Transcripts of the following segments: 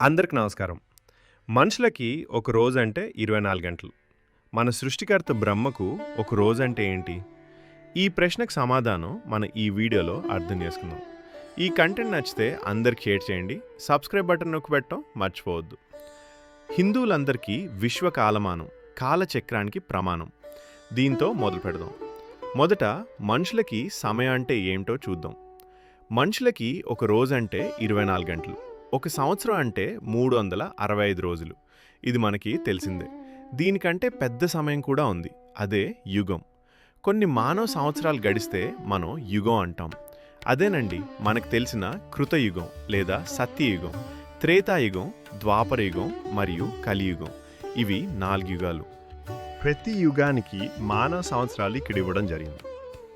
అందరికి నమస్కారం. మనుషులకి ఒక రోజు అంటే ఇరవై నాలుగు గంటలు. మన సృష్టికర్త బ్రహ్మకు ఒక రోజు అంటే ఏంటి? ఈ ప్రశ్నకు సమాధానం మన ఈ వీడియోలో అర్థం చేసుకుందాం. ఈ కంటెంట్ నచ్చితే అందరికి షేర్ చేయండి. సబ్స్క్రైబ్ బటన్ నొక్కి పెట్టడం మర్చిపోవద్దు. హిందువులందరికీ విశ్వ కాలమానం కాలచక్రానికి ప్రమాణం. దీంతో మొదలు పెడదాం. మొదట మనుషులకి సమయం అంటే ఏమిటో చూద్దాం. మనుషులకి ఒక రోజు అంటే ఇరవై నాలుగు గంటలు. ఒక సంవత్సరం అంటే మూడు వందల అరవై ఐదు రోజులు. ఇది మనకి తెలిసిందే. దీనికంటే పెద్ద సమయం కూడా ఉంది. అదే యుగం. కొన్ని మానవ సంవత్సరాలు గడిస్తే మనం యుగం అంటాం. అదేనండి మనకు తెలిసిన కృతయుగం లేదా సత్యయుగం త్రేతాయుగం ద్వాపరయుగం మరియు కలియుగం. ఇవి నాలుగు యుగాలు. ప్రతి యుగానికి మానవ సంవత్సరాలు ఇక్కడ ఇవ్వడం జరిగింది.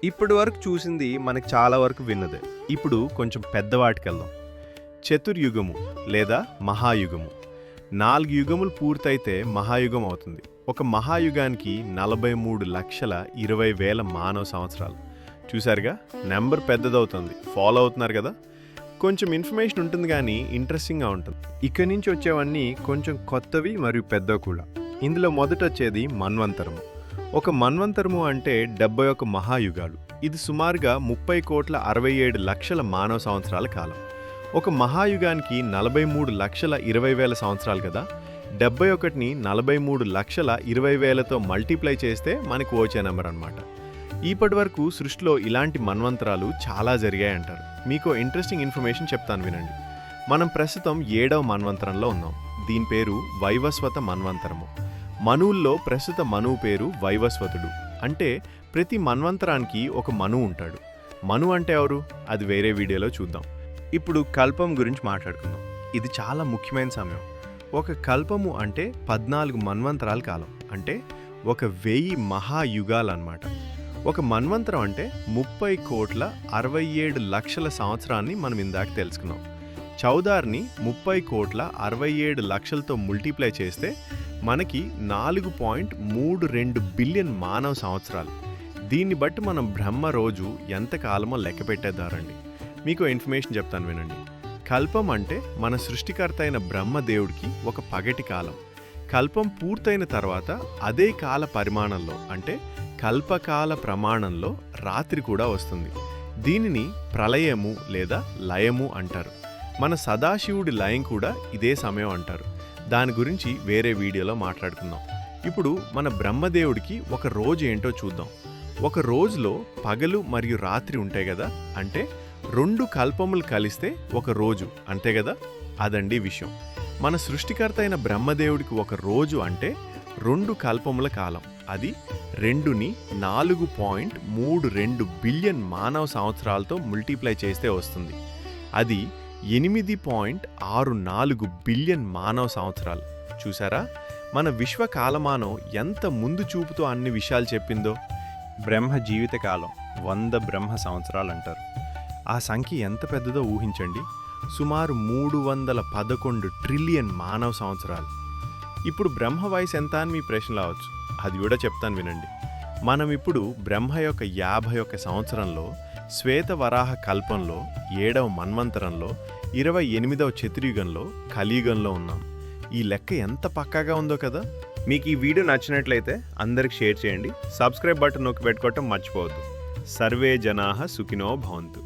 ఇప్పటి వరకు చూసింది మనకి చాలా వరకు విన్నదే. ఇప్పుడు కొంచెం పెద్దవాటికి వెళ్దాం. చతుర్యుగము లేదా మహాయుగము. నాలుగు యుగములు పూర్తయితే మహాయుగం అవుతుంది. ఒక మహాయుగానికి నలభై మూడు లక్షల ఇరవై వేల మానవ సంవత్సరాలు. చూసారుగా నెంబర్ పెద్దదవుతుంది. ఫాలో అవుతున్నారు కదా? కొంచెం ఇన్ఫర్మేషన్ ఉంటుంది కానీ ఇంట్రెస్టింగ్గా ఉంటుంది. ఇక్కడి నుంచి వచ్చేవన్నీ కొంచెం కొత్తవి మరియు పెద్దవి కూడా. ఇందులో మొదట వచ్చేది మన్వంతరము. ఒక మన్వంతరము అంటే డెబ్బై ఒక మహాయుగాలు. ఇది సుమారుగా ముప్పై కోట్ల అరవై ఏడు లక్షల మానవ సంవత్సరాల కాలం. ఒక మహాయుగానికి నలభై మూడు లక్షల ఇరవై వేల సంవత్సరాలు కదా. డెబ్బై ఒకటిని నలభై మూడు లక్షల ఇరవై వేలతో మల్టిప్లై చేస్తే మనకు వచ్చే నెంబర్ అనమాట ఇప్పటి వరకు సృష్టిలో ఇలాంటి మన్వంతరాలు చాలా జరిగాయంటారు. మీకు ఇంట్రెస్టింగ్ ఇన్ఫర్మేషన్ చెప్తాను వినండి. మనం ప్రస్తుతం ఏడవ మన్వంతరంలో ఉన్నాం. దీని పేరు వైవస్వత మన్వంతరము. మనువుల్లో ప్రస్తుత మనువు పేరు వైవస్వతుడు. అంటే ప్రతి మన్వంతరానికి ఒక మనువు ఉంటాడు. మను అంటే ఎవరు? అది వేరే వీడియోలో చూద్దాం. ఇప్పుడు కల్పం గురించి మాట్లాడుకుందాం. ఇది చాలా ముఖ్యమైన సమయం. ఒక కల్పము అంటే పద్నాలుగు మన్వంతరాల కాలం. అంటే ఒక వెయ్యి మహాయుగాలన్నమాట. ఒక మన్వంతరం అంటే ముప్పై కోట్ల అరవై ఏడు లక్షల సంవత్సరాన్ని మనం ఇందాక తెలుసుకున్నాం. చౌదార్ని ముప్పై కోట్ల అరవై ఏడు లక్షలతో మల్టిప్లై చేస్తే మనకి నాలుగు పాయింట్ మూడు రెండు బిలియన్ మానవ సంవత్సరాలు. దీన్ని బట్టి మనం బ్రహ్మ రోజు ఎంత కాలమో లెక్క పెట్టేద్దారండి. మీకు ఇన్ఫర్మేషన్ చెప్తాను వినండి. కల్పం అంటే మన సృష్టికర్త అయిన బ్రహ్మదేవుడికి ఒక పగటి కాలం. కల్పం పూర్తయిన తర్వాత అదే కాల పరిమాణంలో అంటే కల్పకాల ప్రమాణంలో రాత్రి కూడా వస్తుంది. దీనిని ప్రళయము లేదా లయము అంటారు. మన సదాశివుడి లయం కూడా ఇదే సమయం అంటారు. దాని గురించి వేరే వీడియోలో మాట్లాడుకుందాం. ఇప్పుడు మన బ్రహ్మదేవుడికి ఒక రోజు ఏంటో చూద్దాం. ఒక రోజులో పగలు మరియు రాత్రి ఉంటాయి కదా అంటే రెండు కల్పములు కలిస్తే ఒక రోజు అంతే కదా? అదండి విషయం. మన సృష్టికర్త అయిన బ్రహ్మదేవుడికి ఒక రోజు అంటే రెండు కల్పముల కాలం. అది రెండుని నాలుగు పాయింట్ మూడు రెండు బిలియన్ మానవ సంవత్సరాలతో మల్టిప్లై చేస్తే వస్తుంది. అది ఎనిమిది పాయింట్ ఆరు నాలుగు బిలియన్ మానవ సంవత్సరాలు. చూసారా? మన విశ్వ కాలమానం ఎంత ముందు చూపుతో అన్ని విషయాలు చెప్పిందో? బ్రహ్మ జీవితకాలం వంద బ్రహ్మ సంవత్సరాలు అంటారు. ఆ సంఖ్య ఎంత పెద్దదో ఊహించండి. సుమారు మూడు వందల పదకొండు ట్రిలియన్ మానవ సంవత్సరాలు. ఇప్పుడు బ్రహ్మ వయసు ఎంత అని మీ ప్రశ్న రావచ్చు. అది కూడా చెప్తాను వినండి. మనం ఇప్పుడు బ్రహ్మ యొక్క యాభై ఒక సంవత్సరంలో శ్వేత వరాహ కల్పంలో ఏడవ మన్వంతరంలో ఇరవై ఎనిమిదవ చతుర్యుగంలో కలియుగంలో ఉన్నాం. ఈ లెక్క ఎంత పక్కాగా ఉందో కదా? మీకు ఈ వీడియో నచ్చినట్లయితే అందరికి షేర్ చేయండి. సబ్స్క్రైబ్ బటన్ నొక్కి పెట్టుకోవటం మర్చిపోవద్దు. సర్వే జనా సుఖినో భవంతు.